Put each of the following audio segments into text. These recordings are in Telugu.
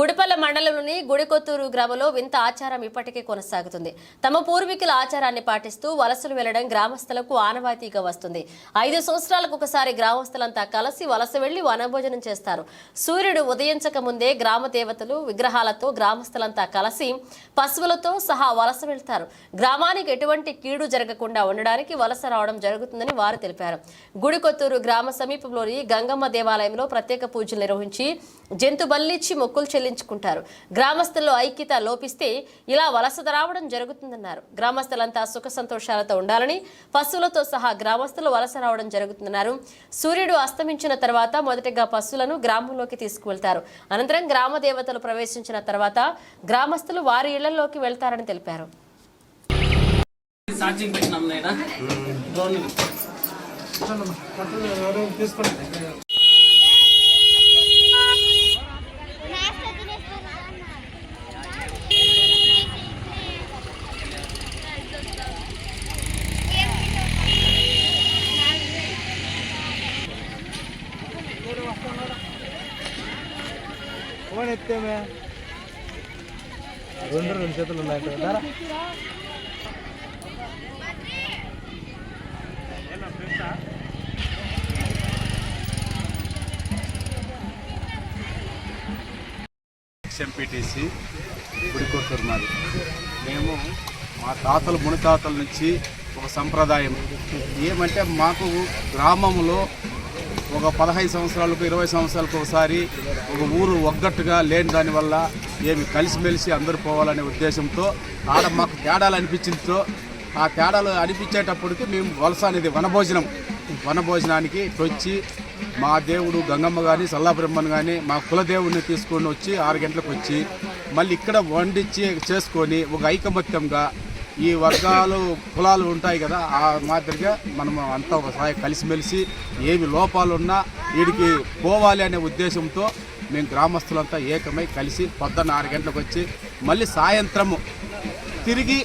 గుడిపల్ల మండలంలోని గుడికొత్తూరు గ్రామంలో వింత ఆచారం ఇప్పటికే కొనసాగుతుంది. తమ పూర్వీకుల ఆచారాన్ని పాటిస్తూ వలసలు వెళ్ళడం గ్రామస్తులకు ఆనవాయితీగా వస్తుంది. ఐదు సంవత్సరాలకు ఒకసారి గ్రామస్తులంతా కలిసి వలస వెళ్ళి వనభోజనం చేస్తారు. సూర్యుడు ఉదయించక ముందే గ్రామ దేవతలు విగ్రహాలతో గ్రామస్తులంతా కలిసి పశువులతో సహా వలస వెళ్తారు. గ్రామానికి ఎటువంటి కీడు జరగకుండా ఉండడానికి వలస రావడం జరుగుతుందని వారు తెలిపారు. గుడికొత్తూరు గ్రామ సమీపంలోని గంగమ్మ దేవాలయంలో ప్రత్యేక పూజలు నిర్వహించి జంతు బల్లిచ్చి మొక్కులు చెల్లించుకుంటారు గ్రామస్తుల్లో ఐక్యత లోపిస్తే ఇలా వలస రావడం జరుగుతుందన్నారు. గ్రామస్తులంతా సుఖ సంతోషాలతో ఉండాలని పశువులతో సహా గ్రామస్తులు వలస రావడం జరుగుతుందన్నారు. సూర్యుడు అస్తమించిన తర్వాత మొదటగా పశువులను గ్రామంలోకి తీసుకువెళ్తారు. అనంతరం గ్రామ దేవతలు ప్రవేశించిన తర్వాత గ్రామస్తులు వారి ఇళ్ళలోకి వెళ్తారని తెలిపారు. ఎత్తేమే రెండు రెండు చేతులు ఉన్నాయి కదా ఎంపీటీసీ గుడికొత్తూరు మాది. మేము మా తాతలు మునితాతల నుంచి ఒక సంప్రదాయం. ఏమంటే మాకు గ్రామంలో ఒక పదహైదు సంవత్సరాలకు ఇరవై సంవత్సరాలకు ఒకసారి ఒక ఊరు ఒగ్గట్టుగా లేని దానివల్ల ఏమి కలిసిమెలిసి అందరూ పోవాలనే ఉద్దేశంతో ఆడ మాకు తేడాలు అనిపించిందో ఆ తేడాలు అనిపించేటప్పటికి మేము వలస అనేది వనభోజనం. వనభోజనానికి వచ్చి మా దేవుడు గంగమ్మ కానీ సల్లాబ్రహ్మన్ కానీ మా కులదేవుడిని తీసుకొని వచ్చి ఆరు గంటలకు వచ్చి మళ్ళీ ఇక్కడ వండించి చేసుకొని ఒక ఐకమత్యంగా ఈ వర్గాలు కులాలు ఉంటాయి కదా ఆ మాదిరిగా మనం అంతా ఒకసారి కలిసిమెలిసి ఏమి లోపాలున్నా వీడికి పోవాలి అనే ఉద్దేశంతో మేము గ్రామస్తులంతా ఏకమై కలిసి పొద్దున్న ఆరు గంటలకు వచ్చి మళ్ళీ సాయంత్రము తిరిగి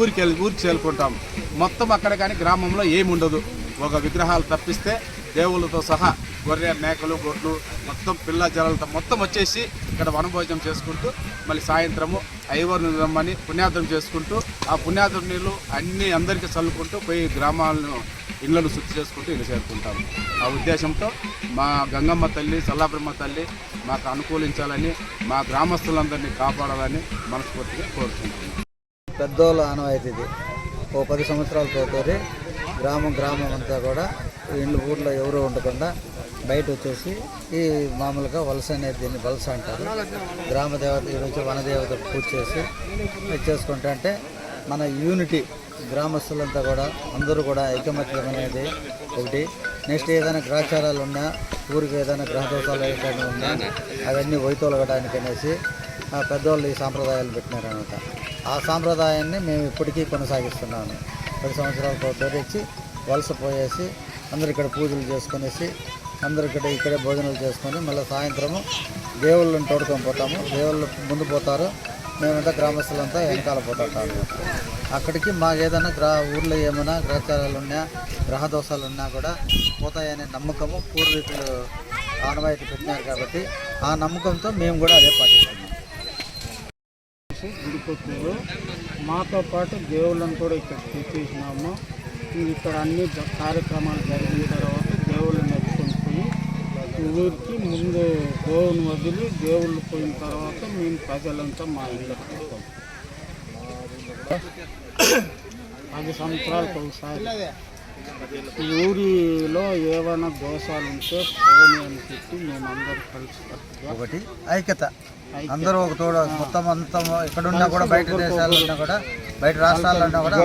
ఊరికి వెళ్ళి ఊరికి చేరుకుంటాము. మొత్తం అక్కడ కానీ గ్రామంలో ఏమి ఉండదు ఒక విగ్రహాలు తప్పిస్తే దేవుళ్ళతో సహా గొర్రె మేకలు గొడ్లు మొత్తం పిల్ల జలతో మొత్తం వచ్చేసి ఇక్కడ వనభోజనం చేసుకుంటూ మళ్ళీ సాయంత్రము ఐవర్ని రమ్మని పుణ్యార్థం చేసుకుంటూ ఆ పుణ్యార్థం నీళ్ళు అన్నీ అందరికీ చల్లుకుంటూ పోయి గ్రామాలను ఇళ్ళను శుద్ధి చేసుకుంటూ ఇల్లు చేరుకుంటాము. ఆ ఉద్దేశంతో మా గంగమ్మ తల్లి సల్లాబ్రహ్మ తల్లి మాకు అనుకూలించాలని మా గ్రామస్తులందరినీ కాపాడాలని మనస్ఫూర్తిగా కోరుకుంటున్నాను పెద్దోళ్ళ ఆనవాయితీ ఇది. ఓ పది సంవత్సరాల తోటి గ్రామం గ్రామం అంతా కూడా ఇండ్లు ఊర్లో ఎవరు ఉండకుండా బయట వచ్చేసి ఈ మామూలుగా వలస అనేది దీన్ని వలస అంటారు. గ్రామ దేవత ఈరోజు వనదేవత పూజ చేసి చేసుకుంటా అంటే మన యూనిటీ గ్రామస్తులంతా కూడా అందరూ కూడా ఐకమత్యం అనేది ఒకటి. నెక్స్ట్ ఏదైనా గ్రహచారాలు ఉన్నా ఊరికి ఏదైనా గ్రహదోషాలు ఏదైనా ఉన్నా అవన్నీ వైతొలగడానికి అనేసి ఆ పెద్దవాళ్ళు ఈ సాంప్రదాయాలు పెట్టినారనమాట. ఆ సాంప్రదాయాన్ని మేము ఇప్పటికీ కొనసాగిస్తున్నాము. పది సంవత్సరాల తెచ్చి వలస పోయేసి అందరు ఇక్కడ పూజలు చేసుకునేసి అందరికీ ఇక్కడ ఇక్కడే భోజనాలు చేసుకొని మళ్ళీ సాయంత్రము దేవుళ్ళని తోడుకొని పోతాము. దేవుళ్ళు ముందు పోతారు. మేమంతా గ్రామస్తులంతా వెనకాల పోతుంటాము అక్కడికి మాకు ఏదైనా గ్రా ఊర్లో ఏమైనా గ్రహచారాలు ఉన్నా గ్రహ దోషాలు ఉన్నా కూడా పోతాయనే నమ్మకము. పూర్వీకులు ఆనవాయితీ పెట్టినారు కాబట్టి ఆ నమ్మకంతో మేము కూడా అదే పాటిస్తాము గుడికొత్తూరు మాతో పాటు దేవుళ్ళని కూడా ఇక్కడ తెచ్చేసినాము ఇక్కడ అన్ని కార్యక్రమాలు జరిగిన తర్వాత దేవుళ్ళని ఊరికి ముందు గోవును వదిలి దేవుళ్ళు పోయిన తర్వాత మేము ప్రజలంతా మా ఇళ్ళకి పోతాం. పది సంవత్సరాలకు ఒకసారి. ఈ ఊరిలో ఏమైనా దోషాలు ఉంటే పోనీ అని చెప్పి మేమందరం కలిసి కట్టుగా ఒకటి ఐక్యత. అందరూ ఒక తోడు మొత్తం అంతా ఎక్కడున్నా కూడా బయట దేశాల్లో ఉన్నా కూడా బయట రాష్ట్రాల్లో ఉన్నా కూడా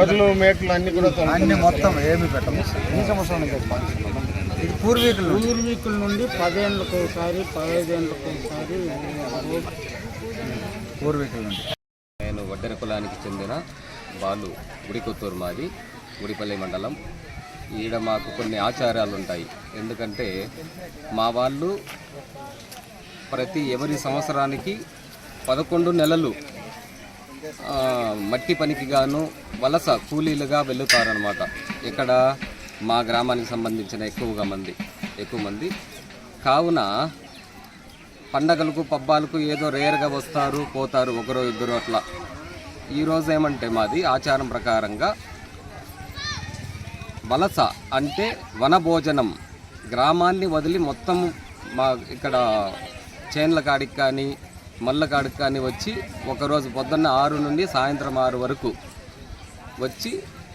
మేకలు అన్ని కూడా అన్ని మొత్తం ఏమి పెట్టము. పూర్వీకులు పూర్వీకుల నుండి పదేళ్ళకి ఒకసారి పదహైదేళ్ళకి ఒకసారి పూర్వీకుల నుండి నేను వడ్డెర కులానికి చెందిన బాలు గుడికొత్తూరు మాది గుడిపల్లి మండలం. ఈడ మాకు కొన్ని ఆచారాలు ఉంటాయి ఎందుకంటే మా వాళ్ళు ప్రతి ఎవరి సంవత్సరానికి పదకొండు నెలలు మట్టి పనికి గాను వలస కూలీలుగా వెళ్తారనమాట ఇక్కడ మా గ్రామానికి సంబంధించిన ఎక్కువగా మంది ఎక్కువ మంది. కావున పండగలకు పబ్బాలకు ఏదో రేర్గా వస్తారు పోతారు ఒకరో ఇద్దరు అట్లా. ఈరోజు ఏమంటే మాది ఆచారం ప్రకారంగా వలస అంటే వనభోజనం. గ్రామాన్ని వదిలి మొత్తం మా ఇక్కడ చేన్ల కాడికి కానీ మల్ల కాడికి కానీ వచ్చి ఒకరోజు పొద్దున్న ఆరు నుండి సాయంత్రం ఆరు వరకు వచ్చి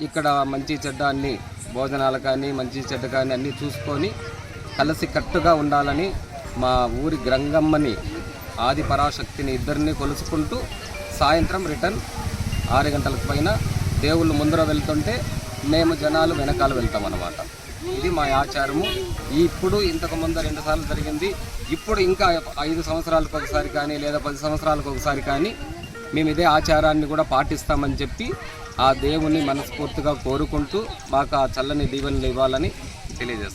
ఇక్కడ మంచి చెడ్డాన్ని భోజనాలు కానీ మంచి చెడ్డ కానీ అన్నీ చూసుకొని కలిసి కట్టుగా ఉండాలని మా ఊరి గ్రంగమ్మని ఆది పరాశక్తిని ఇద్దరిని కొలుసుకుంటూ సాయంత్రం రిటర్న్ ఆరు గంటలకు పైన దేవుళ్ళు ముందర వెళ్తుంటే మేము జనాలు వెనకాల వెళ్తాం అన్నమాట. ఇది మా ఆచారము. ఇప్పుడు ఇంతకు ముందు రెండుసార్లు జరిగింది. ఇప్పుడు ఇంకా ఐదు సంవత్సరాలకు ఒకసారి కానీ లేదా పది సంవత్సరాలకు ఒకసారి కానీ మేము ఇదే ఆచారాన్ని కూడా పాటిస్తామని చెప్పి ఆ దేవుని మనస్ఫూర్తిగా కోరుకుంటూ మాకు ఆ చల్లని దీవెనలు ఇవ్వాలని తెలియజేస్తాం